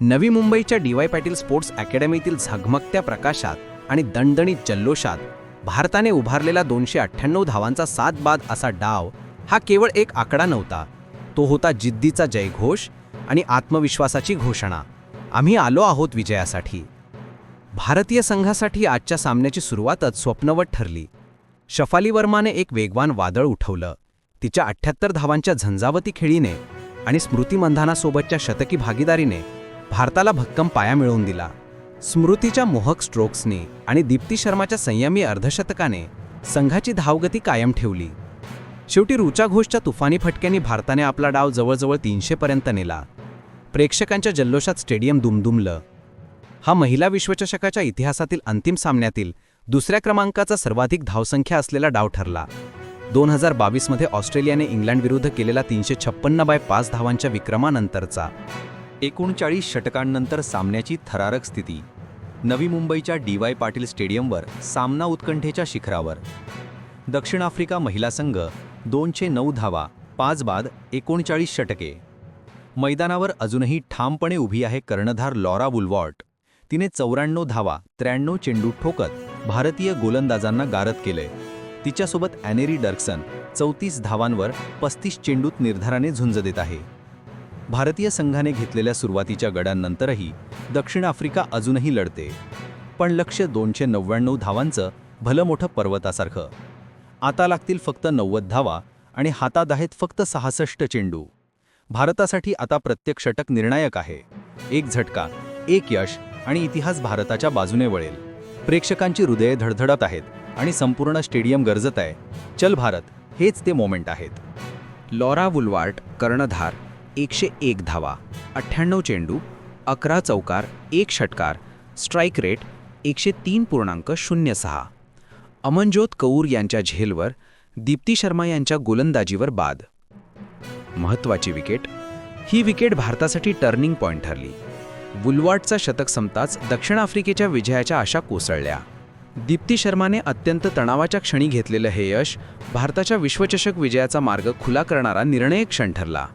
नवी मुंबईच्या D Y Patil sports अकॅडमीतील झगमगत्या प्रकाशात आणि दणदणीत जल्लोषात भारताने उभारलेला दोनशे अठ्ठ्याण्णव धावांचा सात बाद असा डाव हा केवळ एक आकडा नव्हता. तो होता जिद्दीचा जयघोष आणि आत्मविश्वासाची घोषणा. आम्ही आलो आहोत विजयासाठी. भारतीय संघासाठी आजच्या सामन्याची सुरुवातच स्वप्नवत ठरली. शफाली वर्माने एक वेगवान वादळ उठवलं. तिच्या अठ्ठ्याहत्तर धावांच्या झंझावती खेळीने आणि स्मृती मंधानासोबतच्या शतकी भागीदारीने भारताला भक्कम पाया मिळवून दिला. स्मृतीच्या मोहक स्ट्रोक्सने आणि दीप्ती शर्माच्या संयमी अर्धशतकाने संघाची धावगती कायम ठेवली. शेवटी रुचा घोषच्या तुफानी फटक्यांनी भारताने आपला डाव जवळजवळ तीनशेपर्यंत नेला. प्रेक्षकांच्या जल्लोषात स्टेडियम दुमदुमलं. हा महिला विश्वचषकाच्या इतिहासातील अंतिम सामन्यातील दुसऱ्या क्रमांकाचा सर्वाधिक धावसंख्या असलेला डाव ठरला. दोन हजार बावीसमध्ये ऑस्ट्रेलियाने इंग्लंडविरुद्ध केलेला तीनशे छप्पन्न बाय पाच धावांच्या विक्रमानंतरचा. एकोणचाळीस षटकांनंतर सामन्याची थरारक स्थिती. नवी मुंबईच्या डी वाय पाटील स्टेडियमवर सामना उत्कंठेच्या शिखरावर. दक्षिण आफ्रिका महिला संघ दोनशे नऊ धावा पाच बाद एकोणचाळीस षटके. मैदानावर अजूनही ठामपणे उभी आहे कर्णधार लॉरा वुलवॉर्ट. तिने चौऱ्याण्णव धावा त्र्याण्णव चेंडू ठोकत भारतीय गोलंदाजांना गारद केलंय तिच्यासोबत ॲनेरी डर्कसन चौतीस धावांवर पस्तीस चेंडूत निर्धाराने झुंज देत आहे. भारतीय संघाने घेतलेल्या सुरुवातीच्या गडांनंतरही दक्षिण आफ्रिका अजूनही लढते. पण लक्ष दोनशे नव्याण्णव धावांचं भलं मोठं पर्वतासारखं. आता लागतील फक्त नव्वद धावा आणि हातात आहेत फक्त सहासष्ट चेंडू. भारतासाठी आता प्रत्येक षटक निर्णायक आहे. एक झटका एक यश आणि इतिहास भारताच्या बाजूने वळेल. प्रेक्षकांची हृदये धडधडत आहेत आणि संपूर्ण स्टेडियम गरजत आहे. चल भारत हेच ते मोमेंट आहेत. लॉरा वुलवार्ट कर्णधार एकशे एक धावा अठ्ठ्याण्णव चेंडू अकरा चौकार एक षटकार स्ट्राईक रेट एकशे तीन पूर्णांक शून्य सहा. अमनज्योत कौर यांच्या झेलवर दीप्ती शर्मा यांच्या गोलंदाजीवर बाद. महत्त्वाची विकेट. ही विकेट भारतासाठी टर्निंग पॉईंट ठरली. वुलवाटचा शतक संपताच दक्षिण आफ्रिकेच्या विजयाच्या आशा कोसळल्या. दीप्ती शर्माने अत्यंत तणावाच्या क्षणी घेतलेलं हे यश भारताच्या विश्वचषक विजयाचा मार्ग खुला करणारा निर्णय क्षण ठरला.